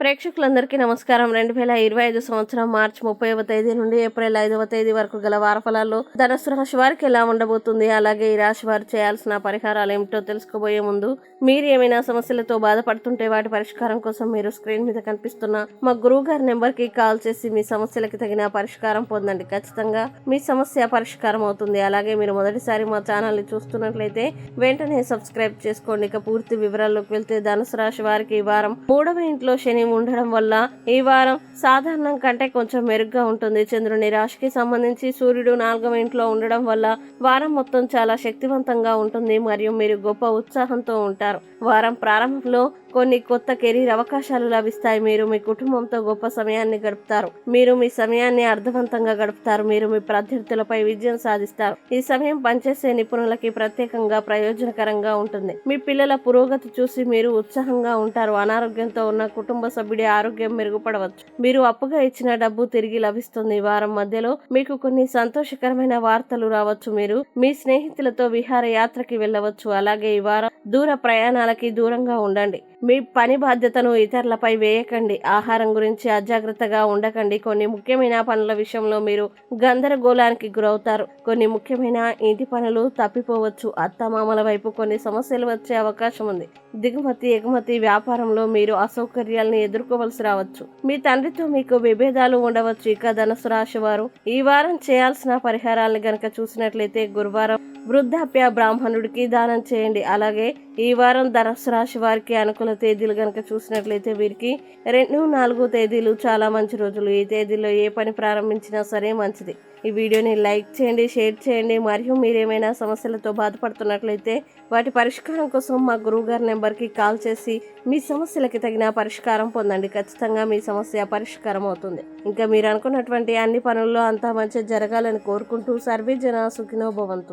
ప్రేక్షకులందరికీ నమస్కారం. రెండు వేల ఇరవై ఐదు సంవత్సరం మార్చి ముప్పైవ తేదీ నుండి ఏప్రిల్ ఐదవ తేదీ వరకు గల వారఫలాల్లో ధనుసు రాశి వారికి ఎలా ఉండబోతుంది? అలాగే ఈ రాశి వారు చేయాల్సిన పరిహారాలు ఏమిటో తెలుసుకోబోయే ముందు మీరు ఏమైనా సమస్యలతో బాధపడుతుంటే వాటి పరిష్కారం కోసం మీరు స్క్రీన్ మీద కనిపిస్తున్న మా గురువు గారి నెంబర్కి కాల్ చేసి మీ సమస్యలకి తగిన పరిష్కారం పొందండి. ఖచ్చితంగా మీ సమస్య పరిష్కారం అవుతుంది. అలాగే మీరు మొదటిసారి మా ఛానల్ని చూస్తున్నట్లయితే వెంటనే సబ్స్క్రైబ్ చేసుకోండి. ఇక పూర్తి వివరాల్లోకి వెళ్తే ధనుసు రాశి వారికి ఈ వారం మూడవ ఇంట్లో శని ఉండడం వల్ల ఈ వారం సాధారణం కంటే కొంచెం మెరుగ్గా ఉంటుంది. చంద్రుని రాశికి సంబంధించి సూర్యుడు నాలుగవ ఇంట్లో ఉండడం వల్ల వారం మొత్తం చాలా శక్తివంతంగా ఉంటుంది మరియు మీరు గొప్ప ఉత్సాహంతో ఉంటారు. వారం ప్రారంభంలో కొన్ని కొత్త కెరీర్ అవకాశాలు లభిస్తాయి. మీరు మీ కుటుంబంతో గొప్ప సమయాన్ని గడుపుతారు. మీరు మీ సమయాన్ని అర్థవంతంగా గడుపుతారు. మీరు మీ ప్రత్యర్థులపై విజయం సాధిస్తారు. ఈ సమయం పనిచేసే నిపుణులకి ప్రత్యేకంగా ప్రయోజనకరంగా ఉంటుంది. మీ పిల్లల పురోగతి చూసి మీరు ఉత్సాహంగా ఉంటారు. అనారోగ్యంతో ఉన్న కుటుంబ సభ్యుడి ఆరోగ్యం మెరుగుపడవచ్చు. మీరు అప్పుగా ఇచ్చిన డబ్బు తిరిగి లభిస్తుంది. ఈ వారం మధ్యలో మీకు కొన్ని సంతోషకరమైన వార్తలు రావచ్చు. మీరు మీ స్నేహితులతో విహార యాత్రకి వెళ్ళవచ్చు. అలాగే ఈ వారం దూర ప్రయాణాలకి దూరంగా ఉండండి. మీ పని బాధ్యతను ఇతరులపై వేయకండి. ఆహారం గురించి అజాగ్రత్తగా ఉండకండి. కొన్ని ముఖ్యమైన పనుల విషయంలో మీరు గందరగోళానికి గురవుతారు. కొన్ని ముఖ్యమైన ఇంటి పనులు తప్పిపోవచ్చు. అత్తమామల వైపు కొన్ని సమస్యలు వచ్చే అవకాశం ఉంది. దిగుమతి ఎగుమతి వ్యాపారంలో మీరు అసౌకర్యాలను ఎదుర్కోవలసి రావచ్చు. మీ తండ్రితో మీకు విభేదాలు ఉండవచ్చు. ఇక ధనుసు రాశి వారు ఈ వారం చేయాల్సిన పరిహారాలను గనక చూసినట్లయితే గురువారం వృద్ధాప్య బ్రాహ్మణుడికి దానం చేయండి. అలాగే ఈ వారం ధనస్సు రాశి వారికి అనుకూల తేదీలు కనుక చూసినట్లయితే వీరికి రెండు నాలుగు తేదీలు చాలా మంచి రోజులు. ఈ తేదీలో ఏ పని ప్రారంభించినా సరే మంచిది. ఈ వీడియోని లైక్ చేయండి షేర్ చేయండి. మరియు మీరేమైనా సమస్యలతో బాధపడుతున్నట్లయితే వాటి పరిష్కారం కోసం మా గురువు గారి నెంబర్కి కాల్ చేసి మీ సమస్యలకి తగిన పరిష్కారం పొందండి. ఖచ్చితంగా మీ సమస్య పరిష్కారం అవుతుంది. ఇంకా మీరు అనుకున్నటువంటి అన్ని పనుల్లో అంతా మంచి జరగాలని కోరుకుంటూ సర్వే జన సుఖినో భవంతు.